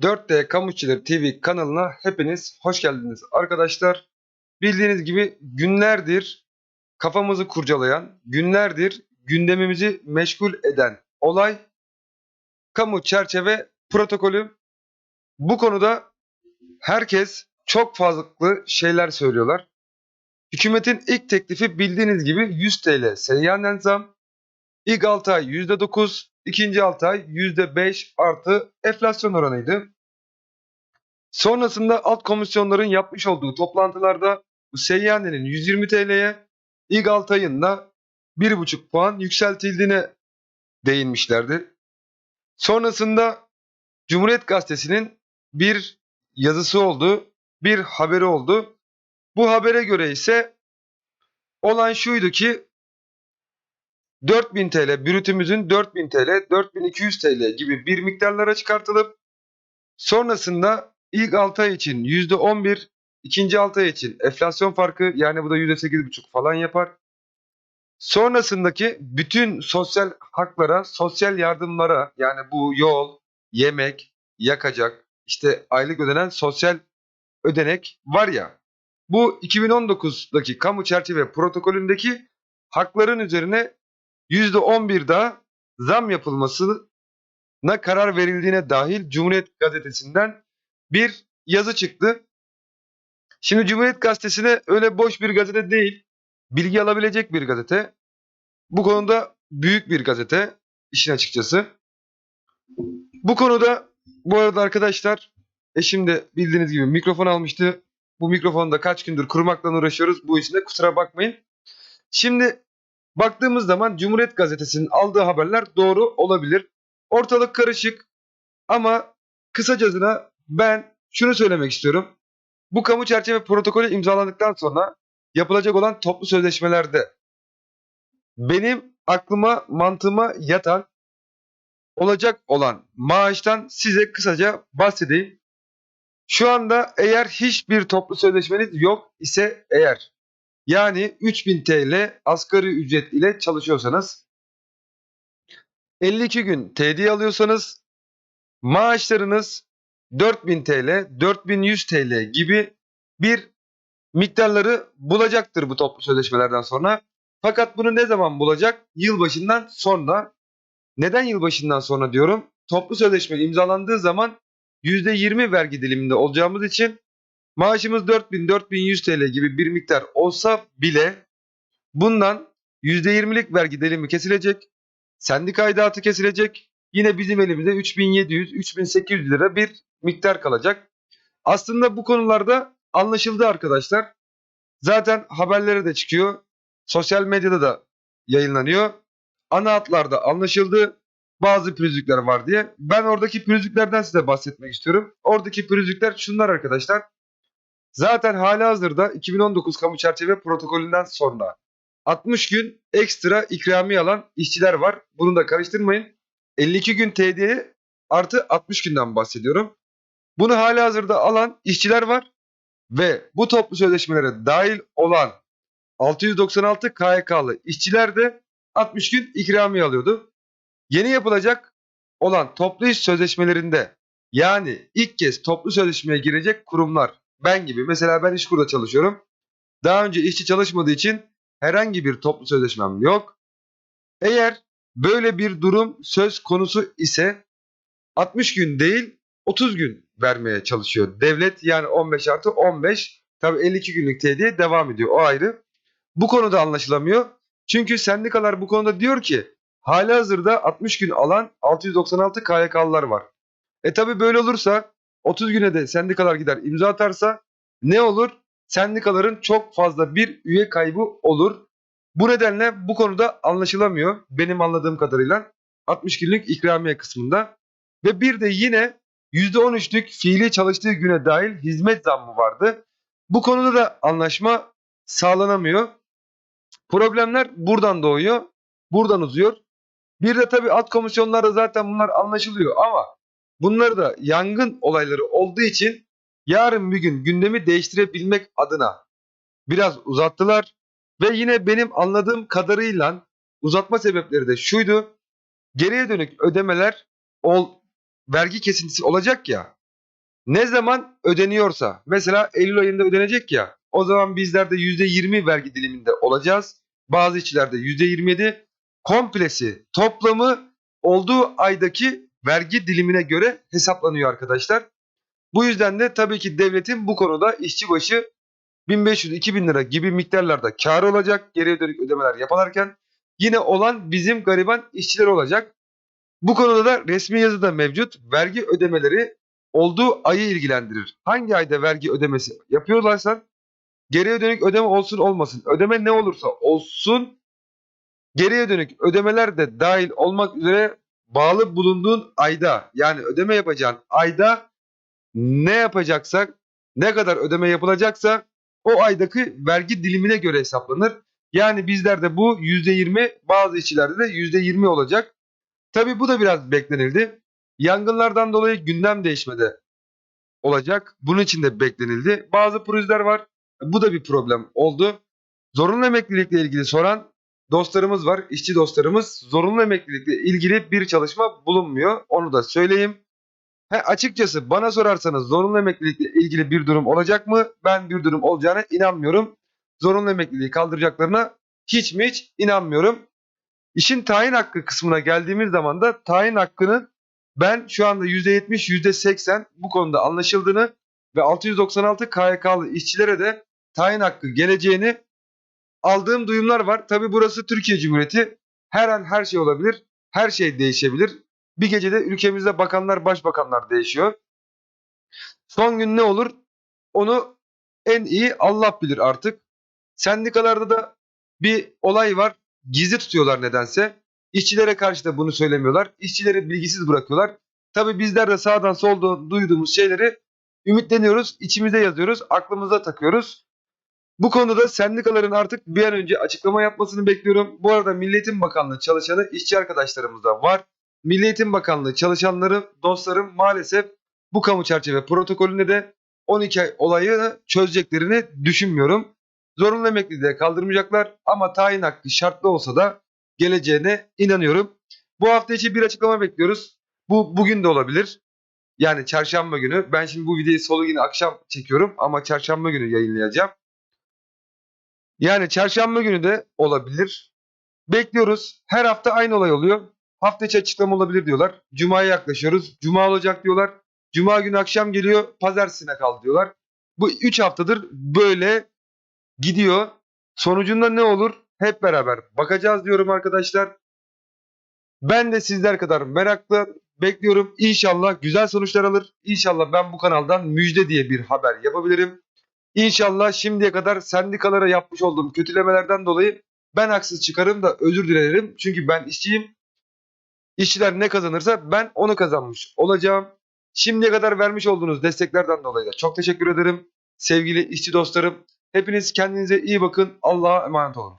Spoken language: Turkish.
4D Kamuççileri TV kanalına hepiniz hoş geldiniz arkadaşlar. Bildiğiniz gibi günlerdir kafamızı kurcalayan, günlerdir gündemimizi meşgul eden olay kamu çerçeve protokolü. Bu konuda herkes çok farklı şeyler söylüyorlar. Hükümetin ilk teklifi bildiğiniz gibi 100 TL seyyanen zam. İlk 6 ay %9, ikinci 6 ay %5 artı enflasyon oranıydı. Sonrasında alt komisyonların yapmış olduğu toplantılarda bu seyyanenin 120 TL'ye ilk 6 ayında 1,5 puan yükseltildiğine değinmişlerdi. Sonrasında Cumhuriyet Gazetesi'nin bir yazısı oldu, bir haberi oldu. Bu habere göre ise olan şuydu ki 4000 TL, brütümüzün 4000 TL, 4200 TL gibi bir miktarlara çıkartılıp sonrasında ilk 6 ay için %11, ikinci 6 ay için enflasyon farkı yani bu da %8,5 falan yapar. Sonrasındaki bütün sosyal haklara, sosyal yardımlara yani bu yol, yemek, yakacak, işte aylık ödenen sosyal ödenek var ya. Bu 2019'daki kamu çerçeve protokolündeki hakların üzerine %11 daha zam yapılmasına karar verildiğine dahil Cumhuriyet Gazetesi'nden bir yazı çıktı. Şimdi Cumhuriyet Gazetesi'ne öyle boş bir gazete değil, bilgi alabilecek bir gazete. Bu konuda büyük bir gazete işin açıkçası. Bu konuda bu arada arkadaşlar eşim de bildiğiniz gibi mikrofon almıştı. Bu mikrofonu da kaç gündür kurmakla uğraşıyoruz. Bu için de kusura bakmayın. Şimdi baktığımız zaman Cumhuriyet Gazetesi'nin aldığı haberler doğru olabilir. Ortalık karışık ama kısacasına ben şunu söylemek istiyorum. Bu kamu çerçeve protokolü imzalandıktan sonra yapılacak olan toplu sözleşmelerde benim aklıma mantığıma yatan olacak olan maaştan size kısaca bahsedeyim. Şu anda eğer hiçbir toplu sözleşmeniz yok ise eğer yani 3000 TL asgari ücret ile çalışıyorsanız 52 gün TD alıyorsanız maaşlarınız 4000 TL, 4100 TL gibi bir miktarları bulacaktır bu toplu sözleşmelerden sonra. Fakat bunu ne zaman bulacak? Yılbaşından sonra. Neden yılbaşından sonra diyorum? Toplu sözleşme imzalandığı zaman %20 vergi diliminde olacağımız için maaşımız 4000-4100 TL gibi bir miktar olsa bile bundan %20'lik vergi dilimi kesilecek. Sendika aidatı kesilecek. Yine bizim elimizde 3700-3800 lira bir miktar kalacak. Aslında bu konularda anlaşıldı arkadaşlar. Zaten haberlere de çıkıyor. Sosyal medyada da yayınlanıyor. Ana hatlarda anlaşıldı. Bazı pürüzlükler var diye. Ben oradaki pürüzlüklerden size bahsetmek istiyorum. Oradaki pürüzlükler şunlar arkadaşlar. Zaten hala hazırda 2019 kamu çerçeve protokolünden sonra 60 gün ekstra ikramiye alan işçiler var. Bunu da karıştırmayın. 52 gün TD'ye artı 60 günden bahsediyorum. Bunu hala hazırda alan işçiler var. Ve bu toplu sözleşmelere dahil olan 696 KYK'lı işçiler de 60 gün ikramiye alıyordu. Yeni yapılacak olan toplu iş sözleşmelerinde yani ilk kez toplu sözleşmeye girecek kurumlar ben gibi mesela ben İşkur'da çalışıyorum. Daha önce işçi çalışmadığı için herhangi bir toplu sözleşmem yok. Eğer böyle bir durum söz konusu ise 60 gün değil 30 gün vermeye çalışıyor devlet. Yani 15 artı 15 tabi 52 günlük TD'ye devam ediyor o ayrı. Bu konuda anlaşılamıyor. Çünkü sendikalar bu konuda diyor ki hali hazırda 60 gün alan 696 KYK'lılar var. E tabi böyle olursa 30 güne de sendikalar gider imza atarsa ne olur? Sendikaların çok fazla bir üye kaybı olur. Bu nedenle bu konuda anlaşılamıyor benim anladığım kadarıyla 60 günlük ikramiye kısmında. Ve bir de yine %13'lük fiili çalıştığı güne dahil hizmet zammı vardı. Bu konuda da anlaşma sağlanamıyor. Problemler buradan doğuyor, buradan uzuyor. Bir de tabii alt komisyonlarda zaten bunlar anlaşılıyor ama bunları da yangın olayları olduğu için yarın bir gün gündemi değiştirebilmek adına biraz uzattılar. Ve yine benim anladığım kadarıyla uzatma sebepleri de şuydu. Geriye dönük ödemeler ol, vergi kesintisi olacak ya. ne zaman ödeniyorsa mesela Eylül ayında ödenecek ya o zaman bizler de %20 vergi diliminde olacağız. Bazı işçilerde %27 komplesi toplamı olduğu aydaki vergi dilimine göre hesaplanıyor arkadaşlar. Bu yüzden de tabii ki devletin bu konuda işçi başı 1500-2000 lira gibi miktarlarda kar olacak geriye dönük ödemeler yaparken yine olan bizim gariban işçiler olacak. Bu konuda da resmi yazıda mevcut vergi ödemeleri olduğu ayı ilgilendirir. Hangi ayda vergi ödemesi yapıyorlarsa geriye dönük ödeme olsun olmasın. Ödeme ne olursa olsun geriye dönük ödemeler de dahil olmak üzere bağlı bulunduğun ayda yani ödeme yapacağın ayda ne yapacaksak ne kadar ödeme yapılacaksa o aydaki vergi dilimine göre hesaplanır. Yani bizlerde bu %20 bazı işçilerde de %20 olacak. Tabi bu da biraz beklenildi. Yangınlardan dolayı gündem değişmede olacak. Bunun için de beklenildi. Bazı pürüzler var. Bu da bir problem oldu. Zorunlu emeklilikle ilgili soran dostlarımız var. işçi dostlarımız. Zorunlu emeklilikle ilgili bir çalışma bulunmuyor. Onu da söyleyeyim. He, açıkçası bana sorarsanız zorunlu emeklilikle ilgili bir durum olacak mı? Ben bir durum olacağına inanmıyorum. Zorunlu emekliliği kaldıracaklarına hiç mi hiç inanmıyorum. İşin tayin hakkı kısmına geldiğimiz zaman da tayin hakkının ben şu anda %70, %80 bu konuda anlaşıldığını ve 696 KYK'lı işçilere de tayin hakkı geleceğini aldığım duyumlar var. Tabi burası Türkiye Cumhuriyeti. Her an her şey olabilir. Her şey değişebilir. Bir gecede ülkemizde bakanlar, başbakanlar değişiyor. Son gün ne olur? Onu en iyi Allah bilir artık. Sendikalarda da bir olay var. Gizli tutuyorlar nedense. İşçilere karşı da bunu söylemiyorlar. İşçileri bilgisiz bırakıyorlar. Tabi bizler de sağdan soldan duyduğumuz şeyleri ümitleniyoruz, içimize yazıyoruz, aklımıza takıyoruz. Bu konuda sendikaların artık bir an önce açıklama yapmasını bekliyorum. Bu arada Milliyetin Bakanlığı çalışanı işçi arkadaşlarımız da var. Milliyetin Bakanlığı çalışanları, dostlarım maalesef bu kamu çerçeve protokolünde de 12 ay olayı çözeceklerini düşünmüyorum. Zorunlu emekliliği de kaldırmayacaklar ama tayin hakkı şartlı olsa da geleceğine inanıyorum. Bu hafta içi bir açıklama bekliyoruz. Bu bugün de olabilir. Yani çarşamba günü. Ben şimdi bu videoyu salı günü akşam çekiyorum ama çarşamba günü yayınlayacağım. Yani çarşamba günü de olabilir. Bekliyoruz. Her hafta aynı olay oluyor. Hafta içi açıklama olabilir diyorlar. Cuma'ya yaklaşıyoruz. Cuma olacak diyorlar. Cuma günü akşam geliyor. Pazartesine kaldı diyorlar. Bu 3 haftadır böyle gidiyor. Sonucunda ne olur? Hep beraber bakacağız diyorum arkadaşlar. Ben de sizler kadar meraklı bekliyorum. İnşallah güzel sonuçlar alır. İnşallah ben bu kanaldan müjde diye bir haber yapabilirim. İnşallah şimdiye kadar sendikalara yapmış olduğum kötülemelerden dolayı ben haksız çıkarım da özür dilerim. Çünkü ben işçiyim. İşçiler ne kazanırsa ben onu kazanmış olacağım. Şimdiye kadar vermiş olduğunuz desteklerden dolayı da çok teşekkür ederim. Sevgili işçi dostlarım, hepiniz kendinize iyi bakın. Allah'a emanet olun.